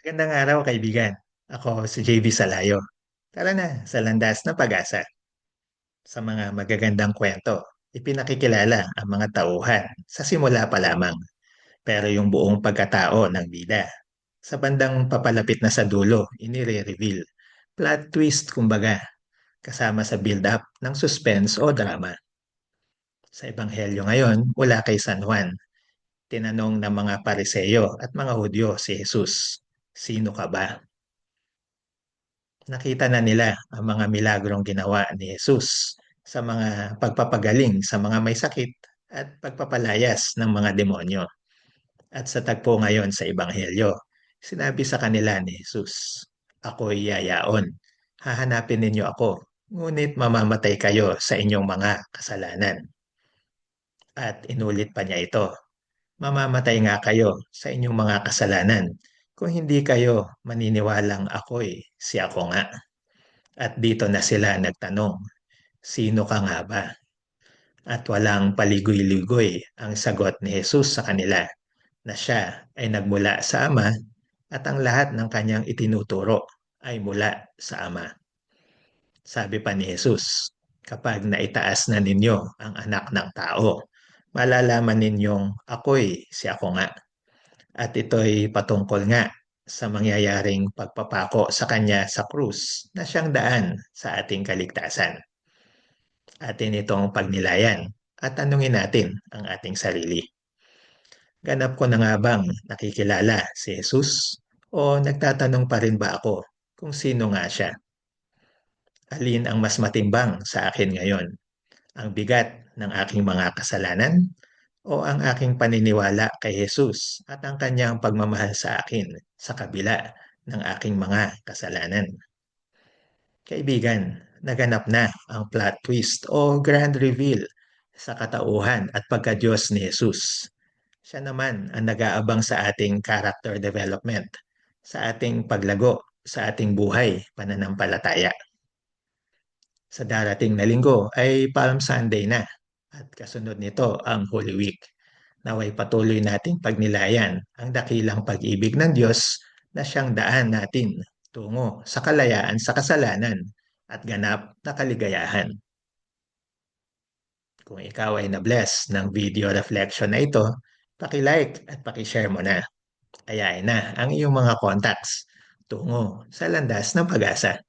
Magandang araw kaibigan. Ako si JB Salayo. Tara na sa landas ng pag-asa. Sa mga magagandang kwento, ipinakikilala ang mga tauhan sa simula pa lamang. Pero yung buong pagkatao ng bida, sa bandang papalapit na sa dulo, inire-reveal. Plot twist kumbaga, kasama sa build-up ng suspense o drama. Sa Ebanghelyo ngayon, mula kay San Juan, tinanong ng mga pariseyo at mga Hudyo si Jesus, Sino ka ba? nakita na nila ang mga milagrong ginawa ni Jesus sa mga pagpapagaling sa mga may sakit at pagpapalayas ng mga demonyo. At sa tagpo ngayon sa Ebanghelyo, sinabi sa kanila ni Jesus, Ako'y yayaon. Hahanapin ninyo ako, ngunit mamamatay kayo sa inyong mga kasalanan. At inulit pa niya ito, mamamatay nga kayo sa inyong mga kasalanan kung hindi kayo maniniwalang ako'y si ako nga. At dito na sila nagtanong, sino ka nga ba? At walang paligoy-ligoy ang sagot ni Jesus sa kanila na siya ay nagmula sa Ama at ang lahat ng kanyang itinuturo ay mula sa Ama. Sabi pa ni Jesus, kapag naitaas na ninyo ang anak ng tao, malalaman ninyong ako'y si ako nga. At ito'y patungkol nga sa mangyayaring pagpapako sa kanya sa krus na siyang daan sa ating kaligtasan. Atin itong pagnilayan at tanungin natin ang ating sarili. Ganap ko na nga bang nakikilala si Jesus o nagtatanong pa rin ba ako kung sino nga siya? Alin ang mas matimbang sa akin ngayon? Ang bigat ng aking mga kasalanan o ang aking paniniwala kay Jesus at ang kanyang pagmamahal sa akin sa kabila ng aking mga kasalanan. Kaibigan, naganap na ang plot twist o grand reveal sa katauhan at pagka-Diyos ni Jesus. Siya naman ang nag-aabang sa ating character development, sa ating paglago, sa ating buhay pananampalataya. Sa darating na linggo ay Palm Sunday na at kasunod nito ang Holy Week. Naway patuloy nating pagnilayan ang dakilang pag-ibig ng Diyos na siyang daan natin tungo sa kalayaan sa kasalanan at ganap na kaligayahan. Kung ikaw ay na-bless ng video reflection na ito, paki-like at paki-share mo na. Ayain na ang iyong mga contacts tungo sa landas ng pag-asa.